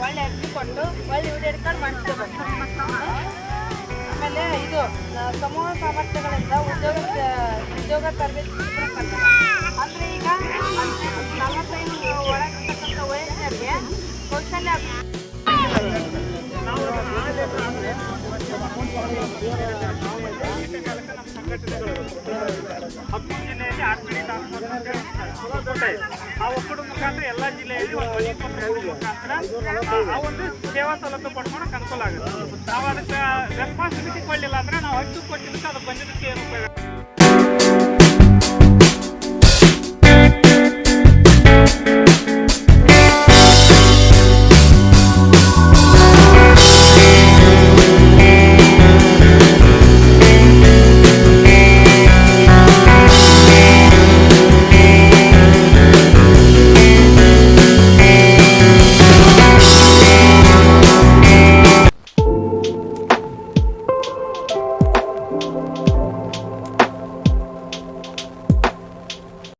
ಒಳ್ಳೆ ಅರ್ಜಿ ಕೊಟ್ಟು ಒಳ್ಳೆ ಇವ್ರು ಆಮೇಲೆ ಇದು ಸಮೂಹ ಸಾಮರ್ಥ್ಯಗಳಿಂದ ಉದ್ಯೋಗ ಉದ್ಯೋಗ ತರಬೇತಿ ಅಂದ್ರೆ ಈಗ ಆ ಒಕ್ಕೂಟ ಮುಖಾಂತರ ಎಲ್ಲ ಜಿಲ್ಲೆಯಲ್ಲಿ ಒಂದು ಮುಖಾಂತರ ಆ ಒಂದು ಸೇವಾ ಸೌಲಭ್ಯ ಪಡ್ಕೊಳಕ್ ಅನುಕೂಲ ಆಗುತ್ತೆ ನಾವು ಅದಕ್ಕೆ ರೆಸ್ಪಾನ್ಸಿಬಿಲಿಟಿ ಕೊಡಲಿಲ್ಲ ಅಂದ್ರೆ ನಾವು ಹತ್ತು ಕೊಟ್ಟಿದ್ದಕ್ಕೆ ಅದು ಬಂದಿದ್ದಕ್ಕೆ ಏನು ಉಪಯೋಗ?